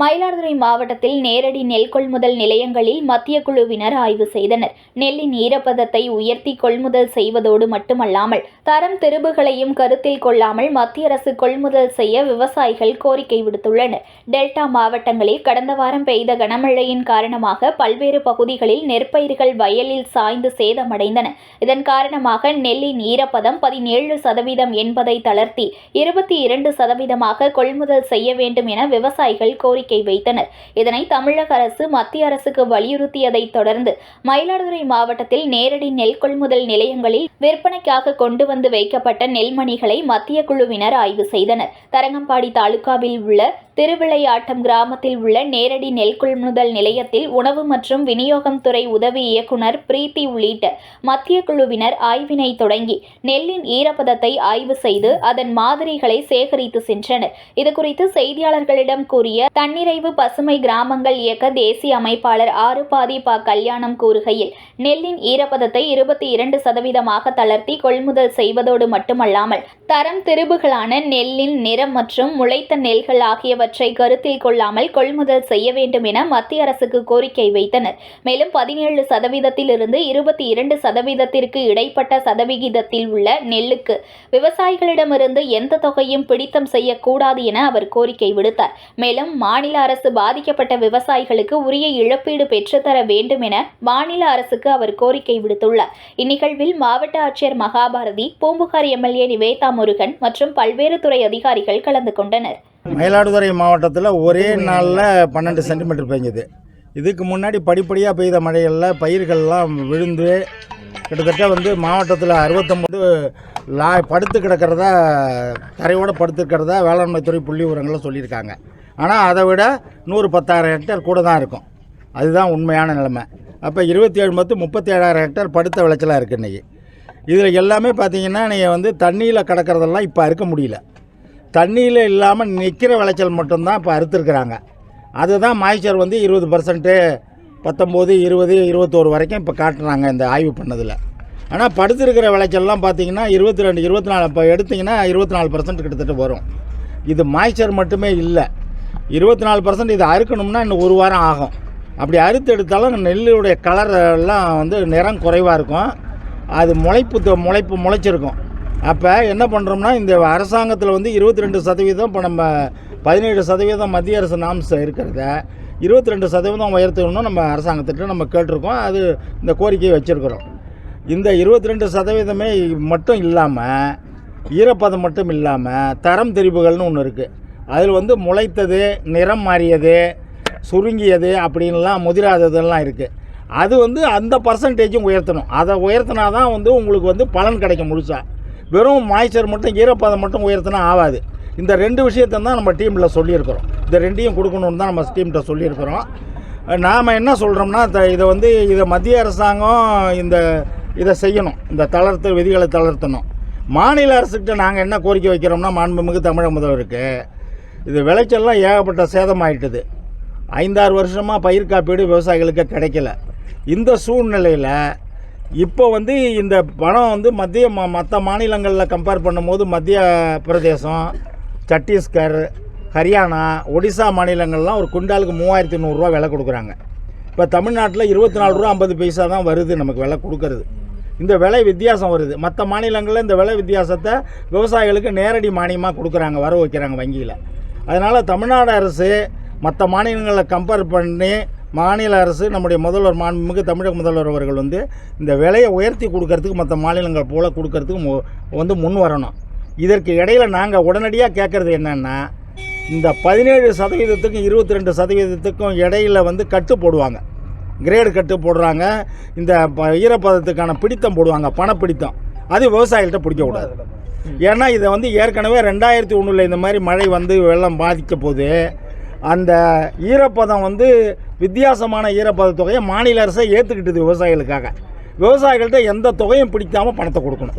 Mayiladuthurai மாவட்டத்தில் நேரடி நெல் கொள்முதல் நிலையங்களில் மத்திய குழுவினர் ஆய்வு செய்தனர். நெல்லின் ஈரப்பதத்தை உயர்த்தி கொள்முதல் செய்வதோடு மட்டுமல்லாமல் தரம் திருபுகளையும் கருத்தில் கொள்ளாமல் மத்திய அரசு கொள்முதல் செய்ய விவசாயிகள் கோரிக்கை விடுத்துள்ளனர். டெல்டா மாவட்டங்களில் கடந்த வாரம் பெய்த கனமழையின் காரணமாக பல்வேறு பகுதிகளில் நெற்பயிர்கள் வயலில் சாய்ந்து சேதமடைந்தன. இதன் காரணமாக நெல்லின் ஈரப்பதம் பதினேழு சதவீதம் என்பதை தளர்த்தி இருபத்தி இரண்டு சதவீதமாக கொள்முதல் செய்ய வேண்டும் என விவசாயிகள் கோரிக்கை வைத்தனர். இதனை தமிழக அரசு மத்திய அரசுக்கு வலியுறுத்தியதைத் தொடர்ந்து மயிலாடுதுறை மாவட்டத்தில் நேரடி நெல் கொள்முதல் நிலையங்களில் விற்பனைக்காக கொண்டு வந்து வைக்கப்பட்ட நெல்மணிகளை மத்திய குழுவினர் ஆய்வு செய்தனர். தரங்கம்பாடி தாலுகாவில் உள்ள திருவிளையாட்டம் கிராமத்தில் உள்ள நேரடி நெல் கொள்முதல் நிலையத்தில் உணவு மற்றும் விநியோகம் துறை உதவி இயக்குனர் பிரீத்தி உள்ளிட்ட மத்திய குழுவினர் ஆய்வினை தொடங்கி நெல்லின் ஈரப்பதத்தை ஆய்வு செய்து அதன் மாதிரிகளை சேகரித்து சென்றனர். இதுகுறித்து செய்தியாளர்களிடம் கூறிய தன்னிறைவு பசுமை கிராமங்கள் இயக்க தேசிய அமைப்பாளர் ஆறு பாதி ப கல்யாணம் கூறுகையில் நெல்லின் ஈரப்பதத்தை இருபத்தி இரண்டு சதவீதமாக தளர்த்தி கொள்முதல் செய்வதோடு மட்டுமல்லாமல் தரம் திருபுகளான நெல்லின் நிறம் மற்றும் முளைத்த நெல்கள் ஆகியவை ஆகியவற்றை கருத்தில் கொள்ளாமல் கொள்முதல் செய்ய வேண்டும் என மத்திய அரசுக்கு கோரிக்கை வைத்தனர். மேலும் பதினேழு சதவீதத்திலிருந்து இருபத்தி இரண்டு சதவீதத்திற்கு இடைப்பட்ட சதவிகிதத்தில் உள்ள நெல்லுக்கு விவசாயிகளிடமிருந்து எந்த தொகையும் பிடித்தம் செய்யக்கூடாது என அவர் கோரிக்கை விடுத்தார். மேலும் மாநில அரசு பாதிக்கப்பட்ட விவசாயிகளுக்கு உரிய இழப்பீடு பெற்றுத்தர வேண்டும் என மாநில அரசுக்கு அவர் கோரிக்கை விடுத்துள்ளார். இந்நிகழ்வில் மாவட்ட ஆட்சியர் மகாபாரதி பூம்புகார் எம்எல்ஏ நிவேதா முருகன் மற்றும் பல்வேறு துறை அதிகாரிகள் கலந்து கொண்டனர். மயிலாடுதுறை மாவட்டத்தில் ஒரே நாளில் பன்னெண்டு சென்டிமீட்டர் பெஞ்சுது. இதுக்கு முன்னாடி படிப்படியாக பெய்த மழைகளில் பயிர்கள்லாம் விழுந்து கிட்டத்தட்ட வந்து மாவட்டத்தில் அறுபத்தொம்பது லா படுத்து கிடக்கிறதா தரையோடு படுத்துக்கிறதா வேளாண்மைத்துறை வேளாண்மை துறை புள்ளி உரங்களில் சொல்லியிருக்காங்க. ஆனால் அதை விட நூறு பத்தாயிரம் ஹெக்டேர் கூட தான் இருக்கும். அதுதான் உண்மையான நிலைமை. அப்போ இருபத்தி ஏழு மொத்தம் முப்பத்தி ஏழாயிரம் ஹெக்டேர் படுத்த விளைச்சலாக இருக்குது இன்றைக்கி இதில் எல்லாமே பார்த்தீங்கன்னா நீங்கள் வந்து தண்ணியில் கிடக்கிறதெல்லாம் இப்போ அறுக்க முடியல. தண்ணியில் இல்லாமல் நிற்கிற விளைச்சல் மட்டும்தான் இப்போ அறுத்துருக்குறாங்க. அதுதான் மாய்ச்சர் வந்து இருபது பர்சன்ட்டு பத்தொம்போது இருபது இருபத்தோரு வரைக்கும் இப்போ காட்டுறாங்க இந்த ஆய்வு பண்ணதில். ஆனால் படுத்திருக்கிற விளைச்சல்லாம் பார்த்தீங்கன்னா இருபத்தி ரெண்டு இருபத்தி நாலு இப்போ எடுத்திங்கன்னா இருபத்தி நாலு பர்சன்ட் கிட்டத்தட்ட வரும். இது மாய்ச்சர் மட்டுமே இல்லை. இருபத்தி நாலு பர்சன்ட் இதை அறுக்கணும்னா இன்னும் ஒரு வாரம் ஆகும். அப்படி அறுத்து எடுத்தாலும் நெல்லுடைய கலர் எல்லாம் வந்து நிறம் குறைவாக இருக்கும். அது முளைப்பு முளைப்பு முளைச்சிருக்கும். அப்போ என்ன பண்ணுறோம்னா இந்த அரசாங்கத்தில் வந்து இருபத்தி ரெண்டு சதவீதம் இப்போ நம்ம பதினேழு சதவீதம் மத்திய அரசு நாம்ஸ் இருக்கிறத இருபத்தி ரெண்டு சதவீதம் உயர்த்தணும்னு நம்ம அரசாங்கத்திட்ட நம்ம கேட்டிருக்கோம். அது இந்த கோரிக்கையை வச்சுருக்குறோம். இந்த இருபத்தி ரெண்டு சதவீதமே மட்டும் இல்லாமல் ஈரப்பதம் மட்டும் இல்லாமல் தரம் தெரிவுகள்னு ஒன்று இருக்குது அதில் வந்து முளைத்தது நிறம் மாறியது சுருங்கியது அப்படின்லாம் முதிராததெல்லாம் இருக்குது அது வந்து அந்த பர்சன்டேஜும் உயர்த்தணும். அதை உயர்த்தினா தான் வந்து உங்களுக்கு வந்து பலன் கிடைக்கும் முழுசாக வெறும் மாய்ச்சர் மட்டும் ஈரப்பதம் மட்டும் உயர்த்தினா ஆகாது இந்த ரெண்டு விஷயத்தை தான் நம்ம டீமில் சொல்லியிருக்கிறோம். இந்த ரெண்டையும் கொடுக்கணுன்னு தான் நம்ம டீம்கிட்ட சொல்லியிருக்கிறோம். நாம் என்ன சொல்கிறோம்னா த- இதை வந்து இதை மத்திய அரசாங்கம் இந்த இதை செய்யணும். இந்த தளர்த்து விதிகளை தளர்த்தணும். மாநில அரசுக்கிட்ட நாங்கள் என்ன கோரிக்கை வைக்கிறோம்னா மாண்புமிகு தமிழக முதல்வருக்கு இது விளைச்சல்லாம் ஏகப்பட்ட சேதமாயிட்டுது. ஐந்தாறு வருஷமாக பயிர் காப்பீடு விவசாயிகளுக்கு கிடைக்கல. இந்த சூழ்நிலையில் இப்போ வந்து இந்த பணம் வந்து மத்திய ம மற்ற மாநிலங்களில் கம்பேர் பண்ணும்போது மத்திய பிரதேசம் சத்தீஸ்கர் ஹரியானா ஒடிசா மாநிலங்கள்லாம் ஒரு குண்டாலுக்கு மூவாயிரத்தி நூறுரூவா விலை கொடுக்குறாங்க. இப்போ தமிழ்நாட்டில் இருபத்தி நாலு ரூபா ஐம்பது பைசா தான் வருது நமக்கு விலை கொடுக்கறது. இந்த விலை வித்தியாசம் வருது. மற்ற மாநிலங்களில் இந்த விலை வித்தியாசத்தை விவசாயிகளுக்கு நேரடி மானியமாக கொடுக்குறாங்க வர வைக்கிறாங்க வங்கியில். அதனால் தமிழ்நாடு அரசு மற்ற மாநிலங்களில் கம்பேர் பண்ணி மாநில அரசு நம்முடைய முதல்வர் மாண்புமிகு தமிழக முதல்வர் அவர்கள் வந்து இந்த விலையை உயர்த்தி கொடுக்கறதுக்கு மற்ற மாநிலங்கள் போல் கொடுக்கறதுக்கு மு- வந்து முன் வரணும். இதற்கு இடையில் நாங்கள் உடனடியாக கேட்குறது என்னென்னா இந்த பதினேழு சதவீதத்துக்கும் இருபத்தி ரெண்டு சதவீதத்துக்கும் இடையில வந்து கட்டு போடுவாங்க. கிரேடு கட்டு போடுறாங்க. இந்த ஈரப்பதத்துக்கான பிடித்தம் போடுவாங்க பணப்பிடித்தம். அது விவசாயிகள்கிட்ட பிடிக்கக்கூடாது ஏன்னா இதை வந்து ஏற்கனவே ரெண்டாயிரத்தி ஒன்றில் இந்த மாதிரி மழை வந்து வெள்ளம் பாதிக்க போது அந்த ஈரப்பதம் வந்து வித்தியாசமான ஈரப்பத தொகையை மாநில அரசே ஏற்றுக்கிட்டது விவசாயிகளுக்காக. விவசாயிகள்கிட்ட எந்த தொகையும் பிடிக்காம பணத்தை கொடுக்கணும்.